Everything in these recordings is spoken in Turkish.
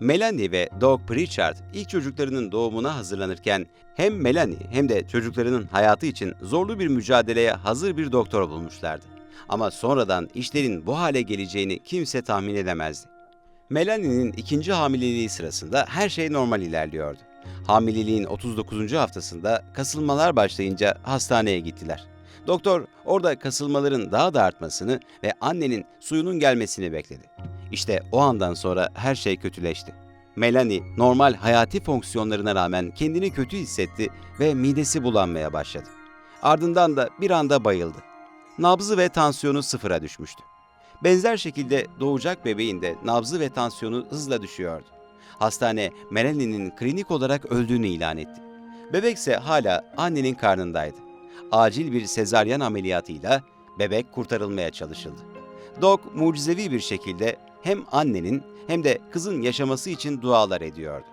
Melanie ve Doug Pritchard ilk çocuklarının doğumuna hazırlanırken hem Melanie hem de çocuklarının hayatı için zorlu bir mücadeleye hazır bir doktor bulmuşlardı. Ama sonradan işlerin bu hale geleceğini kimse tahmin edemezdi. Melanie'nin ikinci hamileliği sırasında her şey normal ilerliyordu. Hamileliğin 39. haftasında kasılmalar başlayınca hastaneye gittiler. Doktor orada kasılmaların daha da artmasını ve annenin suyunun gelmesini bekledi. İşte o andan sonra her şey kötüleşti. Melanie normal hayati fonksiyonlarına rağmen kendini kötü hissetti ve midesi bulanmaya başladı. Ardından da bir anda bayıldı. Nabzı ve tansiyonu sıfıra düşmüştü. Benzer şekilde doğacak bebeğin de nabzı ve tansiyonu hızla düşüyordu. Hastane Melanie'nin klinik olarak öldüğünü ilan etti. Bebekse hala annenin karnındaydı. Acil bir sezaryen ameliyatıyla bebek kurtarılmaya çalışıldı. Doc mucizevi bir şekilde hem annenin hem de kızın yaşaması için dualar ediyordu.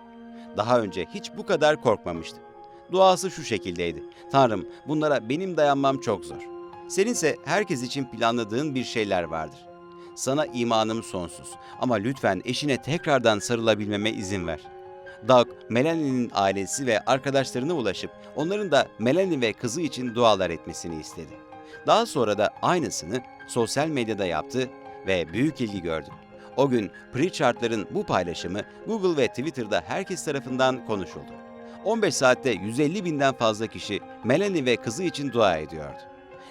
Daha önce hiç bu kadar korkmamıştı. Duası şu şekildeydi. Tanrım bunlara benim dayanmam çok zor. Seninse herkes için planladığın bir şeyler vardır. Sana imanım sonsuz ama lütfen eşine tekrardan sarılabilmeme izin ver. Doug, Melanie'nin ailesi ve arkadaşlarına ulaşıp onların da Melanie ve kızı için dualar etmesini istedi. Daha sonra da aynısını sosyal medyada yaptı ve büyük ilgi gördü. O gün Pritchard'ların bu paylaşımı Google ve Twitter'da herkes tarafından konuşuldu. 15 saatte 150 binden fazla kişi Melanie ve kızı için dua ediyordu.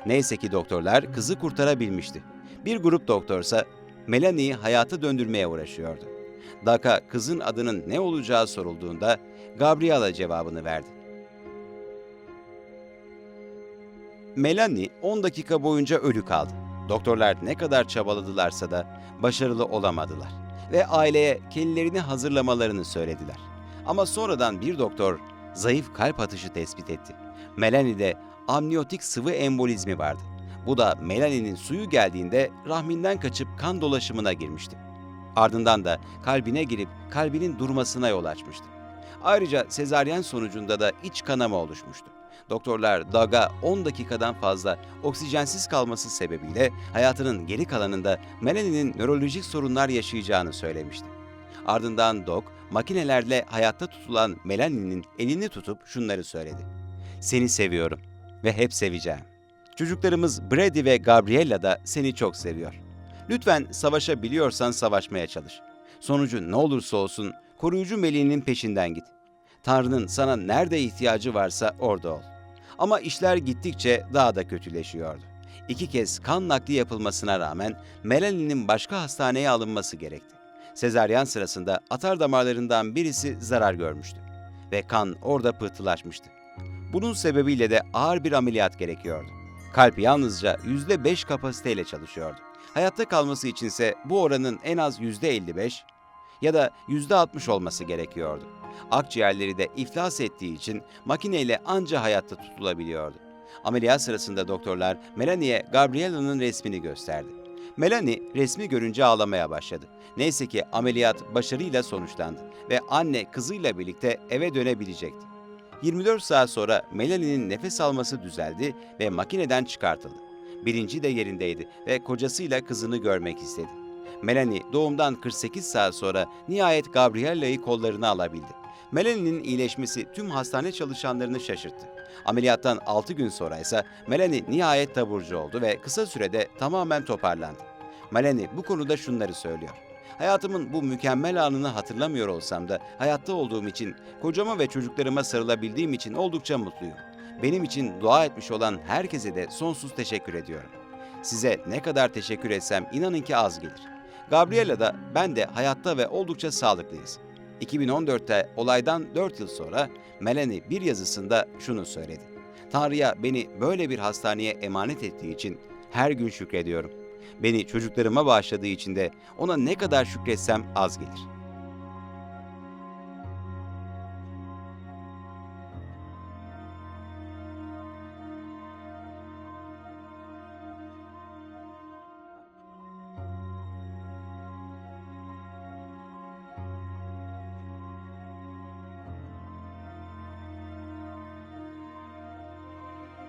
Neyse ki doktorlar kızı kurtarabilmişti. Bir grup doktorsa Melanie'yi hayata döndürmeye uğraşıyordu. Daka kızın adının ne olacağı sorulduğunda Gabriela cevabını verdi. Melanie 10 dakika boyunca ölü kaldı. Doktorlar ne kadar çabaladılarsa da başarılı olamadılar ve aileye kendilerini hazırlamalarını söylediler. Ama sonradan bir doktor zayıf kalp atışı tespit etti. Melanie'de amniyotik sıvı embolizmi vardı. Bu da Melanie'nin suyu geldiğinde rahminden kaçıp kan dolaşımına girmişti. Ardından da kalbine girip kalbinin durmasına yol açmıştı. Ayrıca sezaryen sonucunda da iç kanama oluşmuştu. Doktorlar Doug'a 10 dakikadan fazla oksijensiz kalması sebebiyle hayatının geri kalanında Melanie'nin nörolojik sorunlar yaşayacağını söylemişti. Ardından Doug, makinelerle hayatta tutulan Melanie'nin elini tutup şunları söyledi. Seni seviyorum ve hep seveceğim. Çocuklarımız Brady ve Gabriella da seni çok seviyor. Lütfen savaşabiliyorsan savaşmaya çalış. Sonucu ne olursa olsun koruyucu meleğinin peşinden git. Tanrı'nın sana nerede ihtiyacı varsa orada ol. Ama işler gittikçe daha da kötüleşiyordu. İki kez kan nakli yapılmasına rağmen Melanie'nin başka hastaneye alınması gerekti. Sezaryen sırasında atar damarlarından birisi zarar görmüştü ve kan orada pıhtılaşmıştı. Bunun sebebiyle de ağır bir ameliyat gerekiyordu. Kalp yalnızca %5 kapasiteyle çalışıyordu. Hayatta kalması içinse bu oranın en az %55 ya da %60 olması gerekiyordu. Akciğerleri de iflas ettiği için makineyle anca hayatta tutulabiliyordu. Ameliyat sırasında doktorlar Melanie'ye Gabriella'nın resmini gösterdi. Melanie resmi görünce ağlamaya başladı. Neyse ki ameliyat başarıyla sonuçlandı ve anne kızıyla birlikte eve dönebilecekti. 24 saat sonra Melanie'nin nefes alması düzeldi ve makineden çıkartıldı. Birinci de yerindeydi ve kocasıyla kızını görmek istedi. Melanie doğumdan 48 saat sonra nihayet Gabriella'yı kollarına alabildi. Melanie'nin iyileşmesi tüm hastane çalışanlarını şaşırttı. Ameliyattan 6 gün sonra ise Melanie nihayet taburcu oldu ve kısa sürede tamamen toparlandı. Melanie bu konuda şunları söylüyor. Hayatımın bu mükemmel anını hatırlamıyor olsam da hayatta olduğum için, kocama ve çocuklarıma sarılabildiğim için oldukça mutluyum. Benim için dua etmiş olan herkese de sonsuz teşekkür ediyorum. Size ne kadar teşekkür etsem inanın ki az gelir. Gabriela da ben de hayatta ve oldukça sağlıklıyız. 2014'te olaydan 4 yıl sonra Melanie bir yazısında şunu söyledi. Tanrı'ya beni böyle bir hastaneye emanet ettiği için her gün şükrediyorum. Beni çocuklarıma bağışladığı için de ona ne kadar şükretsem az gelir.